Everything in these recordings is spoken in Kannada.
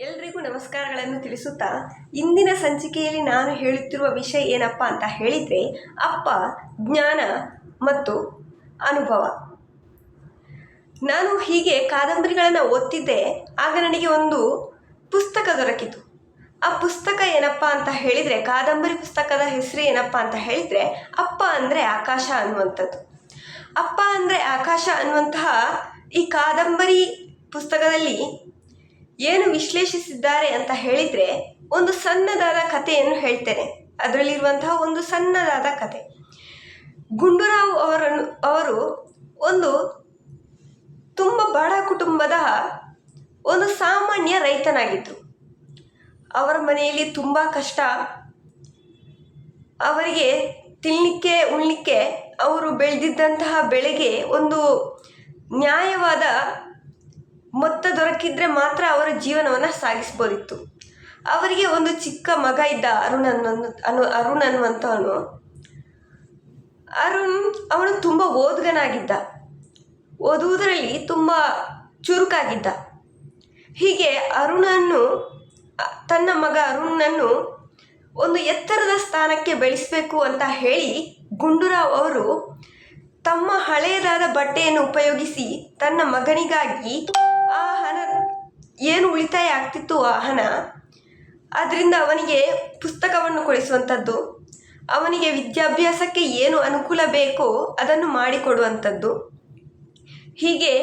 ಎಲ್ರಿಗೂ ನಮಸ್ಕಾರಗಳನ್ನು ತಿಳಿಸುತ್ತಾ ಇಂದಿನ ಸಂಚಿಕೆಯಲ್ಲಿ ನಾನು ಹೇಳುತ್ತಿರುವ ವಿಷಯ ಏನಪ್ಪ ಅಂತ ಹೇಳಿದರೆ ಅಪ್ಪ, ಜ್ಞಾನ ಮತ್ತು ಅನುಭವ. ನಾನು ಹೀಗೆ ಕಾದಂಬರಿಗಳನ್ನು ಓದ್ತಿದ್ದೆ, ಆಗ ನನಗೆ ಒಂದು ಪುಸ್ತಕ ದೊರಕಿತು. ಆ ಪುಸ್ತಕ ಏನಪ್ಪ ಅಂತ ಹೇಳಿದರೆ, ಕಾದಂಬರಿ ಪುಸ್ತಕದ ಹೆಸರು ಏನಪ್ಪ ಅಂತ ಹೇಳಿದರೆ, ಅಪ್ಪ ಅಂದರೆ ಆಕಾಶ ಅನ್ನುವಂಥದ್ದು. ಅಪ್ಪ ಅಂದರೆ ಆಕಾಶ ಅನ್ನುವಂತಹ ಈ ಕಾದಂಬರಿ ಪುಸ್ತಕದಲ್ಲಿ ಏನು ವಿಶ್ಲೇಷಿಸಿದ್ದಾರೆ ಅಂತ ಹೇಳಿದರೆ ಒಂದು ಸಣ್ಣದಾದ ಕಥೆಯನ್ನು ಹೇಳ್ತೇನೆ. ಅದರಲ್ಲಿರುವಂತಹ ಒಂದು ಸಣ್ಣದಾದ ಕತೆ ಗುಂಡೂರಾವ್ ಅವರನ್ನು, ಅವರು ಒಂದು ತುಂಬ ಬಡ ಕುಟುಂಬದ ಒಂದು ಸಾಮಾನ್ಯ ರೈತನಾಗಿದ್ದರು. ಅವರ ಮನೆಯಲ್ಲಿ ತುಂಬ ಕಷ್ಟ. ಅವರಿಗೆ ತಿನ್ನಲಿಕ್ಕೆ ಉಣ್ಲಿಕ್ಕೆ ಅವರು ಬೆಳೆದಿದ್ದಂತಹ ಬೆಳೆಗೆ ಒಂದು ನ್ಯಾಯವಾದ ಮೊತ್ತ ದೊರಕಿದ್ರೆ ಮಾತ್ರ ಅವರ ಜೀವನವನ್ನು ಸಾಗಿಸ್ಬೋದಿತ್ತು. ಅವರಿಗೆ ಒಂದು ಚಿಕ್ಕ ಮಗ ಇದ್ದ ಅರುಣ್ ಅನ್ನೋ ಅನು ಅರುಣ್ ಅನ್ನುವಂಥವನು ಅರುಣ್ ಅವನು ತುಂಬ ಓದುಗನಾಗಿದ್ದ. ಓದುವುದರಲ್ಲಿ ತುಂಬ ಚುರುಕಾಗಿದ್ದ. ಹೀಗೆ ಅರುಣನ್ನು, ತನ್ನ ಮಗ ಅರುಣನ್ನು ಒಂದು ಎತ್ತರದ ಸ್ಥಾನಕ್ಕೆ ಬೆಳೆಸಬೇಕು ಅಂತ ಹೇಳಿ ಗುಂಡೂರಾವ್ ಅವರು ತಮ್ಮ ಹಳೆಯದಾದ ಬಟ್ಟೆಯನ್ನು ಉಪಯೋಗಿಸಿ ತನ್ನ ಮಗನಿಗಾಗಿ ಆ ಹಣ ಏನು ಉಳಿತಾಯ ಆಗ್ತಿತ್ತು ಆ ಹಣ? ಅದರಿಂದ ಅವನಿಗೆ ಪುಸ್ತಕವನ್ನು ಕೊಡಿಸುವಂಥದ್ದು, ಅವನಿಗೆ ವಿದ್ಯಾಭ್ಯಾಸಕ್ಕೆ ಏನು ಅನುಕೂಲ ಬೇಕೋ ಅದನ್ನು ಮಾಡಿಕೊಡುವಂಥದ್ದು. ಹೀಗೆ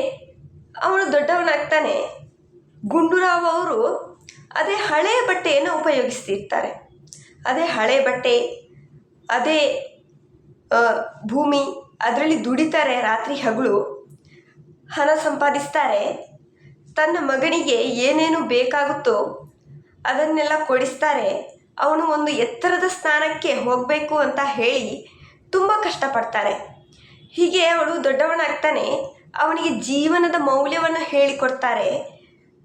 ಅವನು ದೊಡ್ಡವನಾಗ್ತಾನೆ. ಗುಂಡೂರಾವ್ ಅವರು ಅದೇ ಹಳೆಯ ಬಟ್ಟೆಯನ್ನು ಉಪಯೋಗಿಸ್ತಿರ್ತಾರೆ. ಅದೇ ಹಳೆ ಬಟ್ಟೆ, ಅದೇ ಭೂಮಿ, ಅದರಲ್ಲಿ ದುಡಿತಾರೆ, ರಾತ್ರಿ ಹಗಲು ಹಣ ಸಂಪಾದಿಸ್ತಾರೆ. ತನ್ನ ಮಗನಿಗೆ ಏನೇನು ಬೇಕಾಗುತ್ತೋ ಅದನ್ನೆಲ್ಲ ಕೊಡಿಸ್ತಾರೆ. ಅವನು ಒಂದು ಎತ್ತರದ ಸ್ಥಾನಕ್ಕೆ ಹೋಗಬೇಕು ಅಂತ ಹೇಳಿ ತುಂಬ ಕಷ್ಟಪಡ್ತಾರೆ. ಹೀಗೆ ಅವಳು ದೊಡ್ಡವನಾಗ್ತಾನೆ, ಅವನಿಗೆ ಜೀವನದ ಮೌಲ್ಯವನ್ನು ಹೇಳಿಕೊಡ್ತಾರೆ.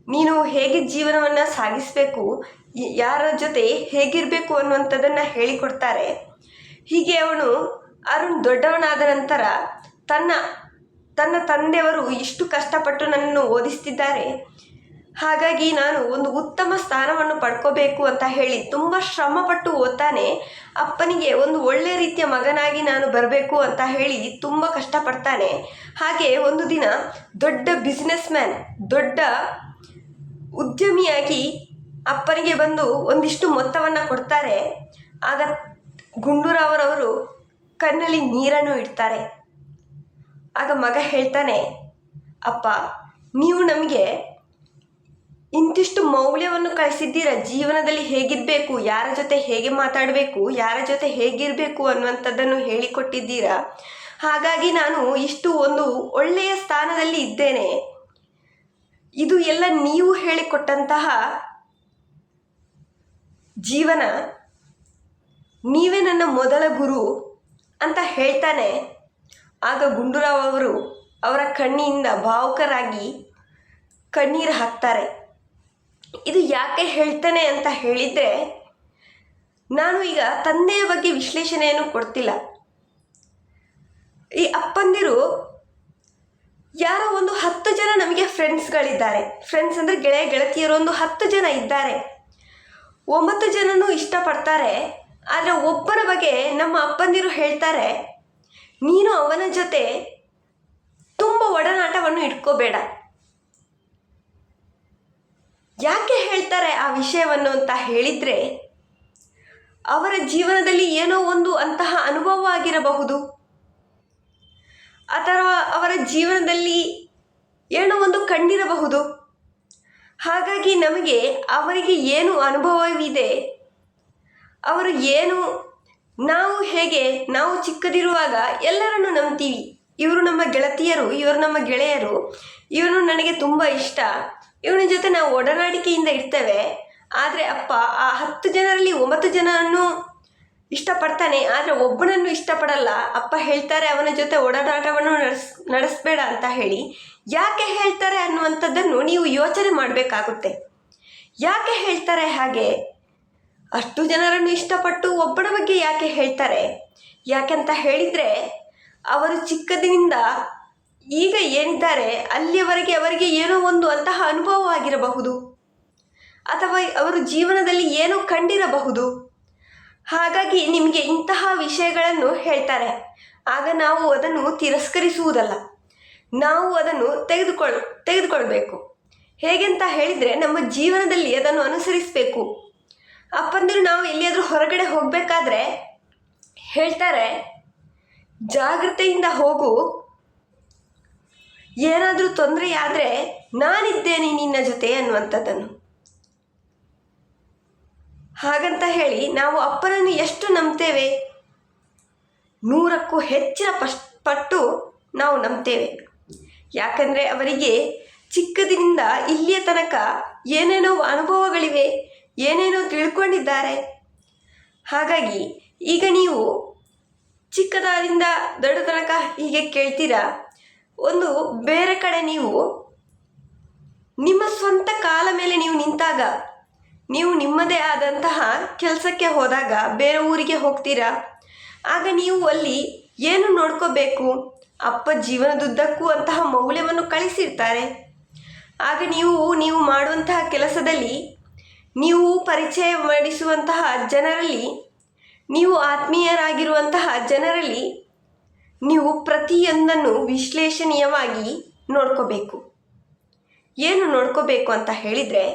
ನೀನು ಹೇಗೆ ಜೀವನವನ್ನು ಸಾಗಿಸಬೇಕು, ಯಾರ ಜೊತೆ ಹೇಗಿರಬೇಕು ಅನ್ನುವಂಥದ್ದನ್ನು ಹೇಳಿಕೊಡ್ತಾರೆ. ಹೀಗೆ ಅವನು ಅರುಣ್ ದೊಡ್ಡವನಾದ ನಂತರ ತನ್ನ ತನ್ನ ತಂದೆಯವರು ಇಷ್ಟು ಕಷ್ಟಪಟ್ಟು ನನ್ನನ್ನು ಓದಿಸ್ತಿದ್ದಾರೆ. ಹಾಗಾಗಿ ನಾನು ಒಂದು ಉತ್ತಮ ಸ್ಥಾನವನ್ನು ಪಡ್ಕೋಬೇಕು ಅಂತ ಹೇಳಿ ತುಂಬ ಶ್ರಮಪಟ್ಟು ಓದ್ತಾನೆ. ಅಪ್ಪನಿಗೆ ಒಂದು ಒಳ್ಳೆ ರೀತಿಯ ಮಗನಾಗಿ ನಾನು ಬರಬೇಕು ಅಂತ ಹೇಳಿ ತುಂಬ ಕಷ್ಟಪಡ್ತಾನೆ. ಹಾಗೆ ಒಂದು ದಿನ ದೊಡ್ಡ ಬಿಸ್ನೆಸ್ ಮ್ಯಾನ್ ದೊಡ್ಡ ಉದ್ಯಮಿಯಾಗಿ ಅಪ್ಪನಿಗೆ ಬಂದು ಒಂದಿಷ್ಟು ಮೊತ್ತವನ್ನು ಕೊಡ್ತಾರೆ. ಆಗ ಗುಂಡೂರಾವರವರು ಕಣ್ಣಲ್ಲಿ ನೀರನ್ನು ಇಡ್ತಾರೆ. ಆಗ ಮಗ ಹೇಳ್ತಾನೆ, ಅಪ್ಪ, ನೀವು ನಮಗೆ ಇಂತಿಷ್ಟು ಮೌಲ್ಯವನ್ನು ಕಳಿಸಿದ್ದೀರ? ಜೀವನದಲ್ಲಿ ಹೇಗಿರಬೇಕು? ಯಾರ ಜೊತೆ ಹೇಗೆ ಮಾತಾಡಬೇಕು? ಯಾರ ಜೊತೆ ಹೇಗಿರಬೇಕು ಅನ್ನುವಂಥದ್ದನ್ನು ಹೇಳಿಕೊಟ್ಟಿದ್ದೀರಾ? ಹಾಗಾಗಿ ನಾನು ಇಷ್ಟು ಒಂದು ಒಳ್ಳೆಯ ಸ್ಥಾನದಲ್ಲಿ ಇದ್ದೇನೆ. ಇದು ಎಲ್ಲ ನೀವು ಹೇಳಿಕೊಟ್ಟಂತಹ ಜೀವನ ನೀವೇ ನನ್ನ ಮೊದಲ ಗುರು ಅಂತ ಹೇಳ್ತಾನೆ. ಆಗ ಗುಂಡೂರಾವ್ ಅವರು ಅವರ ಕಣ್ಣಿಯಿಂದ ಭಾವುಕರಾಗಿ ಕಣ್ಣೀರು ಹಾಕ್ತಾರೆ. ಇದು ಯಾಕೆ ಹೇಳ್ತಾನೆ ಅಂತ ಹೇಳಿದರೆ, ನಾನು ಈಗ ತಂದೆಯ ಬಗ್ಗೆ ವಿಶ್ಲೇಷಣೆಯನ್ನು ಕೊಡ್ತಿಲ್ಲ. ಈ ಅಪ್ಪಂದಿರು ಯಾರೋ ಒಂದು ಹತ್ತು ಜನ ನಮಗೆ ಫ್ರೆಂಡ್ಸ್ಗಳಿದ್ದಾರೆ ಫ್ರೆಂಡ್ಸ್ ಅಂದರೆ ಗೆಳೆಯ ಗೆಳತಿಯರು ಒಂದು ಹತ್ತು ಜನ ಇದ್ದಾರೆ. ಒಂಬತ್ತು ಜನನೂ ಇಷ್ಟಪಡ್ತಾರೆ. ಆದರೆ ಒಬ್ಬರ ಬಗ್ಗೆ ನಮ್ಮ ಅಪ್ಪಂದಿರು ಹೇಳ್ತಾರೆ ನೀನು ಅವನ ಜೊತೆ ತುಂಬ ಒಡನಾಟವನ್ನು ಇಟ್ಕೋಬೇಡ. ಯಾಕೆ ಹೇಳ್ತಾರೆ ಆ ವಿಷಯವನ್ನು ಅಂತ ಹೇಳಿದರೆ ಅವರ ಜೀವನದಲ್ಲಿ ಏನೋ ಒಂದು ಅಂತಹ ಅನುಭವ ಆಗಿರಬಹುದು. ಅಥವಾ ಅವರ ಜೀವನದಲ್ಲಿ ಏನೋ ಒಂದು ಕಂಡಿರಬಹುದು. ಹಾಗಾಗಿ ನಮಗೆ ಅವರಿಗೆ ಏನು ಅನುಭವವಿದೆ, ಅವರು ಏನು ನಾವು ಹೇಗೆ, ನಾವು ಚಿಕ್ಕದಿರುವಾಗ ಎಲ್ಲರನ್ನು ನಂಬ್ತೀವಿ. ಇವರು ನಮ್ಮ ಗೆಳತಿಯರು, ಇವರು ನಮ್ಮ ಗೆಳೆಯರು. ಇವನು ನನಗೆ ತುಂಬ ಇಷ್ಟ. ಇವನ ಜೊತೆ ನಾವು ಒಡನಾಡಿಕೆಯಿಂದ ಇರ್ತೇವೆ. ಆದರೆ ಅಪ್ಪ ಆ ಹತ್ತು ಜನರಲ್ಲಿ ಒಂಬತ್ತು ಜನರನ್ನು ಇಷ್ಟಪಡ್ತಾನೆ. ಆದರೆ ಒಬ್ಬನನ್ನು ಇಷ್ಟಪಡಲ್ಲ. ಅಪ್ಪ ಹೇಳ್ತಾರೆ, ಅವನ ಜೊತೆ ಒಡನಾಟವನ್ನು ನಡೆಸ್, ನಡೆಸಬೇಡ ಅಂತ ಹೇಳಿ. ಯಾಕೆ ಹೇಳ್ತಾರೆ ಅನ್ನುವಂಥದ್ದನ್ನು ನೀವು ಯೋಚನೆ ಮಾಡಬೇಕಾಗುತ್ತೆ. ಯಾಕೆ ಹೇಳ್ತಾರೆ ಹಾಗೆ? ಅಷ್ಟು ಜನರನ್ನು ಇಷ್ಟಪಟ್ಟು ಒಬ್ಬನ ಬಗ್ಗೆ ಯಾಕೆ ಹೇಳ್ತಾರೆ? ಯಾಕೆಂತ ಹೇಳಿದರೆ, ಅವರು ಚಿಕ್ಕದಿನಿಂದ ಈಗ ಏನಿದ್ದಾರೆ, ಅಲ್ಲಿಯವರೆಗೆ ಅವರಿಗೆ ಏನೋ ಒಂದು ಅಂತಹ ಅನುಭವ ಆಗಿರಬಹುದು ಅಥವಾ ಅವರು ಜೀವನದಲ್ಲಿ ಏನೋ ಕಂಡಿರಬಹುದು. ಹಾಗಾಗಿ ನಿಮಗೆ ಇಂತಹ ವಿಷಯಗಳನ್ನು ಹೇಳ್ತಾರೆ. ಆಗ ನಾವು ಅದನ್ನು ತಿರಸ್ಕರಿಸುವುದಲ್ಲ. ನಾವು ಅದನ್ನು ತೆಗೆದುಕೊಳ್, ತೆಗೆದುಕೊಳ್ಬೇಕು. ಹೇಗೆಂತ ಹೇಳಿದರೆ, ನಮ್ಮ ಜೀವನದಲ್ಲಿ ಅದನ್ನು ಅನುಸರಿಸಬೇಕು. ಅಪ್ಪಂದಿರು ನಾವು ಎಲ್ಲಿಯಾದರೂ ಹೊರಗಡೆ ಹೋಗಬೇಕಾದ್ರೆ ಹೇಳ್ತಾರೆ, ಜಾಗ್ರತೆಯಿಂದ ಹೋಗು. ಏನಾದರೂ ತೊಂದರೆಯಾದರೆ ನಾನಿದ್ದೇನೆ ನಿನ್ನ ಜೊತೆ, ಅನ್ನುವಂಥದ್ದನ್ನು. ಹಾಗಂತ ಹೇಳಿ ನಾವು ಅಪ್ಪನನ್ನು ಎಷ್ಟು ನಂಬ್ತೇವೆ? ನೂರಕ್ಕೂ ಹೆಚ್ಚಿನ ಪಶ್, ಪಟ್ಟು ನಾವು ನಂಬ್ತೇವೆ. ಯಾಕಂದರೆ ಅವರಿಗೆ ಚಿಕ್ಕದಿನಿಂದ ಇಲ್ಲಿಯ ತನಕ ಏನೇನೋ ಅನುಭವಗಳಿವೆ. ಏನೇನೋ ತಿಳ್ಕೊಂಡಿದ್ದಾರೆ? ಹಾಗಾಗಿ ಈಗ ನೀವು ಚಿಕ್ಕದಾದಿಂದ ದೊಡ್ಡ ತನಕ ಹೀಗೆ ಕೇಳ್ತೀರಾ? ಒಂದು ಬೇರೆ ಕಡೆ ನೀವು ನಿಮ್ಮ ಸ್ವಂತ ಕಾಲ ಮೇಲೆ ನೀವು ನಿಂತಾಗ, ನೀವು ನಿಮ್ಮದೇ ಆದಂತಹ ಕೆಲಸಕ್ಕೆ ಹೋದಾಗ ಬೇರೆ ಊರಿಗೆ ಹೋಗ್ತೀರಾ? ಆಗ ನೀವು ಅಲ್ಲಿ ಏನು ನೋಡ್ಕೋಬೇಕು? ಅಪ್ಪ ಜೀವನದುದ್ದಕ್ಕೂ ಅಂತಹ ಮೌಲ್ಯವನ್ನು ಕಳಿಸಿರ್ತಾರೆ. ಆಗ ನೀವು ನೀವು ಮಾಡುವಂತಹ ಕೆಲಸದಲ್ಲಿ ನೀವು ಪರಿಚಯ ಮಾಡಿಸುವಂತಹ ಜನರಲ್ಲಿ, ನೀವು ಆತ್ಮೀಯರಾಗಿರುವಂತಹ ಜನರಲ್ಲಿ ನೀವು ಪ್ರತಿಯೊಂದನ್ನು ವಿಶ್ಲೇಷಣೀಯವಾಗಿ ನೋಡ್ಕೋಬೇಕು. ಏನು ನೋಡ್ಕೋಬೇಕು ಅಂತ ಹೇಳಿದರೆ,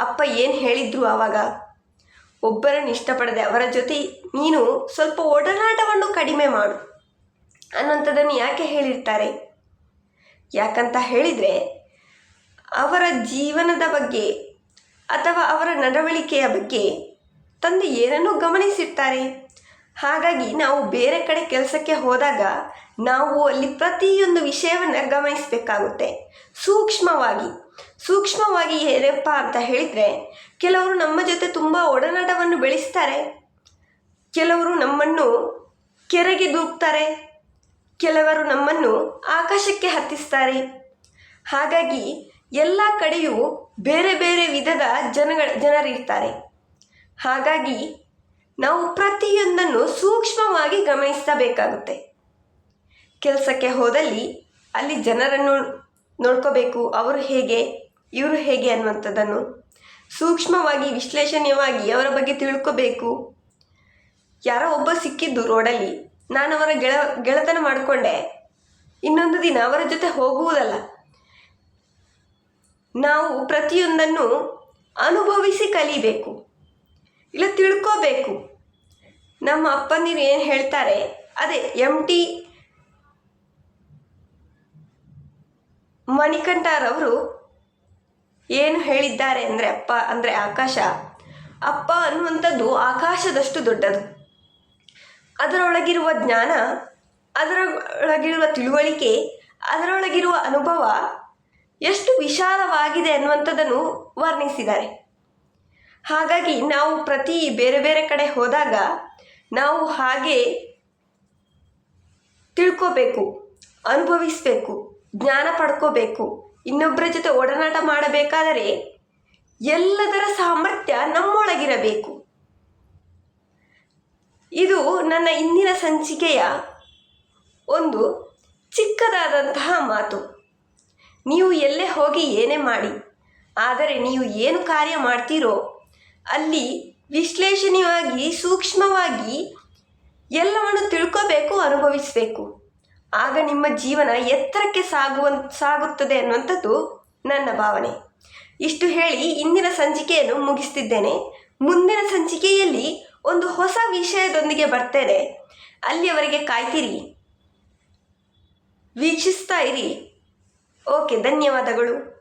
ಅಪ್ಪ ಏನು ಹೇಳಿದ್ರು ಆವಾಗ, ಒಬ್ಬರನ್ನು ಇಷ್ಟಪಡದೆ ಅವರ ಜೊತೆ ನೀನು ಸ್ವಲ್ಪ ಒಡನಾಟವನ್ನು ಕಡಿಮೆ ಮಾಡು. ಅನ್ನೋಂಥದ್ದನ್ನು ಯಾಕೆ ಹೇಳಿರ್ತಾರೆ? ಯಾಕಂತ ಹೇಳಿದರೆ, ಅವರ ಜೀವನದ ಬಗ್ಗೆ ಅಥವಾ ಅವರ ನಡವಳಿಕೆಯ ಬಗ್ಗೆ ತಂದೆ ಏನನ್ನೂ ಗಮನಿಸಿರ್ತಾರೆ? ಹಾಗಾಗಿ ನಾವು ಬೇರೆ ಕಡೆ ಕೆಲಸಕ್ಕೆ ಹೋದಾಗ ನಾವು ಅಲ್ಲಿ ಪ್ರತಿಯೊಂದು ವಿಷಯವನ್ನು ಗಮನಿಸಬೇಕಾಗುತ್ತೆ. ಸೂಕ್ಷ್ಮವಾಗಿ. ಸೂಕ್ಷ್ಮವಾಗಿ ಏನಪ್ಪ ಅಂತ ಹೇಳಿದರೆ, ಕೆಲವರು ನಮ್ಮ ಜೊತೆ ತುಂಬ ಒಡನಾಟವನ್ನು ಬೆಳೆಸ್ತಾರೆ. ಕೆಲವರು ನಮ್ಮನ್ನು ಕೆರೆಗೆ ದೂಕ್ತಾರೆ. ಕೆಲವರು ನಮ್ಮನ್ನು ಆಕಾಶಕ್ಕೆ ಹತ್ತಿಸ್ತಾರೆ. ಹಾಗಾಗಿ ಎಲ್ಲ ಕಡೆಯೂ ಬೇರೆ ಬೇರೆ ವಿಧದ ಜನಗಳ ಜನರಿರ್ತಾರೆ ಹಾಗಾಗಿ ನಾವು ಪ್ರತಿಯೊಂದನ್ನು ಸೂಕ್ಷ್ಮವಾಗಿ ಗಮನಿಸಬೇಕಾಗುತ್ತೆ. ಕೆಲಸಕ್ಕೆ ಹೋದಲ್ಲಿ ಅಲ್ಲಿ ಜನರನ್ನು ನೋಡ್ಕೋಬೇಕು, ಅವರು ಹೇಗೆ, ಇವರು ಹೇಗೆ ಅನ್ನುವಂಥದ್ದನ್ನು ಸೂಕ್ಷ್ಮವಾಗಿ, ವಿಶ್ಲೇಷಣೀಯವಾಗಿ ಅವರ ಬಗ್ಗೆ ತಿಳ್ಕೋಬೇಕು. ಯಾರೋ ಒಬ್ಬ ಸಿಕ್ಕಿದ್ದು ರೋಡಲ್ಲಿ ನಾನು ಅವರ ಗೆಳ ಗೆಳೆತನ ಮಾಡಿಕೊಂಡೆ. ಇನ್ನೊಂದು ದಿನ ಅವರ ಜೊತೆ ಹೋಗುವುದಲ್ಲ. ನಾವು ಪ್ರತಿಯೊಂದನ್ನು ಅನುಭವಿಸಿ ಕಲಿಬೇಕು. ಇಲ್ಲ, ತಿಳ್ಕೋಬೇಕು. ನಮ್ಮ ಅಪ್ಪಂದಿರು ಏನು ಹೇಳ್ತಾರೆ, ಅದೇ ಎಂ ಟಿ ಮಣಿಕಂಠರವರು ಏನು ಹೇಳಿದ್ದಾರೆ ಅಂದರೆ ಅಪ್ಪ, ಅಂದರೆ ಆಕಾಶ, ಅಪ್ಪ ಅನ್ನುವಂಥದ್ದು ಆಕಾಶದಷ್ಟು ದೊಡ್ಡದು. ಅದರೊಳಗಿರುವ ಜ್ಞಾನ, ಅದರೊಳಗಿರುವ ತಿಳುವಳಿಕೆ, ಅದರೊಳಗಿರುವ ಅನುಭವ ಎಷ್ಟು ವಿಶಾಲವಾಗಿದೆ ಅನ್ನುವಂಥದ್ದನ್ನು ವರ್ಣಿಸಿದ್ದಾರೆ. ಹಾಗಾಗಿ ನಾವು ಪ್ರತಿ ಬೇರೆ ಬೇರೆ ಕಡೆ ಹೋದಾಗ ನಾವು ಹಾಗೆ ತಿಳ್ಕೋಬೇಕು, ಅನುಭವಿಸಬೇಕು, ಜ್ಞಾನ ಪಡ್ಕೋಬೇಕು ಇನ್ನೊಬ್ಬರ ಜೊತೆ ಒಡನಾಟ ಮಾಡಬೇಕಾದರೆ ಎಲ್ಲದರ ಸಾಮರ್ಥ್ಯ ನಮ್ಮೊಳಗಿರಬೇಕು. ಇದು ನನ್ನ ಇಂದಿನ ಸಂಚಿಕೆಯ ಒಂದು ಚಿಕ್ಕದಾದಂತಹ ಮಾತು. ನೀವು ಎಲ್ಲೇ ಹೋಗಿ ಏನೇ ಮಾಡಿ, ಆದರೆ ನೀವು ಏನು ಕಾರ್ಯ ಮಾಡ್ತೀರೋ, ಅಲ್ಲಿ ವಿಶ್ಲೇಷಣೀಯವಾಗಿ ಸೂಕ್ಷ್ಮವಾಗಿ ಎಲ್ಲವನ್ನು ತಿಳ್ಕೋಬೇಕು, ಅನುಭವಿಸಬೇಕು. ಆಗ ನಿಮ್ಮ ಜೀವನ ಎತ್ತರಕ್ಕೆ ಸಾಗುವ ಸಾಗುತ್ತದೆ ಅನ್ನುವಂಥದ್ದು ನನ್ನ ಭಾವನೆ. ಇಷ್ಟು ಹೇಳಿ ಇಂದಿನ ಸಂಚಿಕೆಯನ್ನು ಮುಗಿಸ್ತಿದ್ದೇನೆ. ಮುಂದಿನ ಸಂಚಿಕೆಯಲ್ಲಿ ಒಂದು ಹೊಸ ವಿಷಯದೊಂದಿಗೆ ಬರ್ತೇನೆ. ಅಲ್ಲಿಯವರೆಗೆ ಕಾಯ್ತಿರಿ. ವೀಕ್ಷಿಸ್ತಾ ಇರಿ. ಓಕೆ ಧನ್ಯವಾದಗಳು.